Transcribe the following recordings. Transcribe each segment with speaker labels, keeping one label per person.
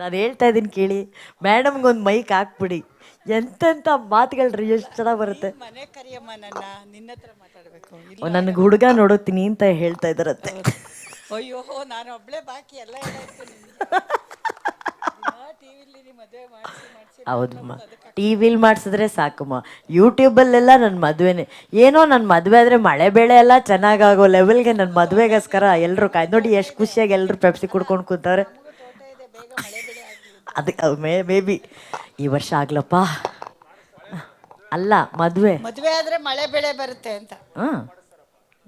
Speaker 1: ನಾನು ಹೇಳ್ತಾ ಇದ್ದೀನಿ ಕೇಳಿ. ಮೇಡಮ್ಗೊಂದು ಮೈಕ್ ಹಾಕ್ಬಿಡಿ. ಎಂತೆಂಥ ಮಾತುಗಳು ಎಷ್ಟು ಚೆನ್ನಾಗಿ ಬರುತ್ತೆ.
Speaker 2: ಮನೆ ಕರಿಯಮ್ಮ ನನ್ನ ನಿನ್ನ ಹತ್ರ ಮಾತಾಡಬೇಕು.
Speaker 1: ನನಗೆ ಹುಡುಗ ನೋಡುತ್ತೀನಿ ಅಂತ ಹೇಳ್ತಾ ಇದ್ದಾರತ್ತೆ
Speaker 2: ಅಯ್ಯೋ ನಾನು ಒಬ್ಳೆ ಬಾಕಿ ಎಲ್ಲ
Speaker 1: ಹೌದಮ್ಮ ಟಿ ವಿಲ್ ಮಾಡಿಸಿದ್ರೆ ಸಾಕಮ್ಮ ಯೂಟ್ಯೂಬಲ್ಲೆಲ್ಲ ನನ್ನ ಮದುವೆನೇ. ಏನೋ ನನ್ನ ಮದುವೆ ಆದರೆ ಮಳೆ ಬೆಳೆ ಎಲ್ಲ ಚೆನ್ನಾಗಾಗೋ ಲೆವೆಲ್ಗೆ ನನ್ನ ಮದುವೆಗೋಸ್ಕರ ಎಲ್ಲರೂ ಕಾಯ್ದು ನೋಡಿ ಎಷ್ಟು ಖುಷಿಯಾಗಿ ಎಲ್ಲರೂ ಪೆಪ್ಸಿ ಕುಡ್ಕೊಂಡು ಕೂತವ್ರೆ. ಅದಕ್ಕೆ ಮೇ ಮೇ ಬಿ ಈ ವರ್ಷ ಆಗ್ಲಪ್ಪ. ಅಲ್ಲ ಮದುವೆ.
Speaker 2: ಮದುವೆ ಆದ್ರೆ ಮಳೆ ಬೆಳೆ ಬರುತ್ತೆ ಅಂತ.
Speaker 1: ಹಾಂ.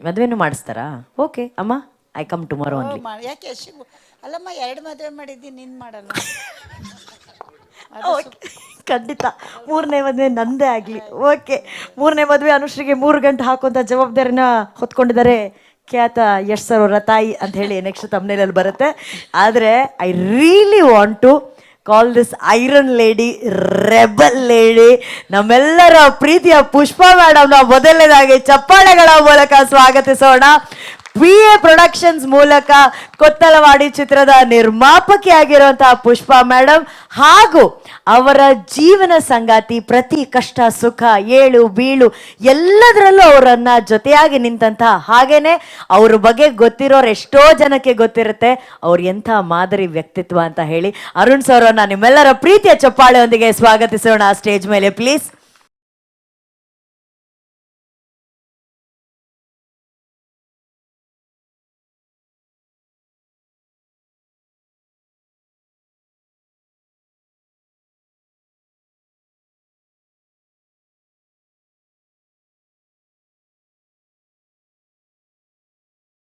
Speaker 1: ಮದುವೆನೂ ಮಾಡಿಸ್ತಾರಾ? ಓಕೆ ಅಮ್ಮ ಐ ಕಮ್ ಟುಮಾರೋ
Speaker 2: ಓ, ಮಾ- ಯಾಕೆ ಅಲ್ಲಮ್ಮ ಎರಡು ಮದುವೆ ಮಾಡಿದ್ದೀನಿ ನಿನ್ ಮಾಡಲ್ಲ.
Speaker 1: ಖಂಡಿತ. ಮೂರನೇ ಮದುವೆ ನಂದೇ ಆಗಲಿ. ಓಕೆ ಮೂರನೇ ಮದುವೆ ಅನುಶ್ರೀಗೆ ಮೂರು ಗಂಟೆ ಹಾಕುವಂಥ ಜವಾಬ್ದಾರಿನ ಹೊತ್ಕೊಂಡಿದ್ದಾರೆ ಖ್ಯಾತ ಯಶ್ ಸರ್ ಅವರ ತಾಯಿ ಅಂತ ಹೇಳಿ ನೆಕ್ಸ್ಟ್ ತಮ್ಮನೇಲಲ್ಲಿ ಬರುತ್ತೆ. ಆದರೆ I really want to call this iron lady rebel lady ನಮ್ಮೆಲ್ಲರ ಪ್ರೀತಿಯ ಪುಷ್ಪ ಮೇಡಮ್ನ ಮೊದಲನೇದಾಗಿ ಚಪ್ಪಾಳೆಗಳ ಮೂಲಕ ಸ್ವಾಗತಿಸೋಣ. ಪಿ ಎ ಪ್ರೊಡಕ್ಷನ್ಸ್ ಮೂಲಕ ಕೊತ್ತಲವಾಡಿ ಚಿತ್ರದ ನಿರ್ಮಾಪಕಿ ಆಗಿರುವಂತಹ ಪುಷ್ಪ ಮೇಡಮ್ ಹಾಗೂ ಅವರ ಜೀವನ ಸಂಗಾತಿ ಪ್ರತಿ ಕಷ್ಟ, ಸುಖ, ಏಳು, ಬೀಳು ಎಲ್ಲದರಲ್ಲೂ ಅವರನ್ನ ಜೊತೆಯಾಗಿ ನಿಂತಹ ಹಾಗೇನೆ ಅವ್ರ ಬಗ್ಗೆ ಗೊತ್ತಿರೋರು ಎಷ್ಟೋ ಜನಕ್ಕೆ ಗೊತ್ತಿರುತ್ತೆ. ಅವ್ರು ಎಂಥ ಮಾದರಿ ವ್ಯಕ್ತಿತ್ವ ಅಂತ ಹೇಳಿ ಅರುಣ್ ಸರ್ ನಿಮ್ಮೆಲ್ಲರ ಪ್ರೀತಿಯ ಚಪ್ಪಾಳೆಯೊಂದಿಗೆ ಸ್ವಾಗತಿಸೋಣ ಸ್ಟೇಜ್ ಮೇಲೆ ಪ್ಲೀಸ್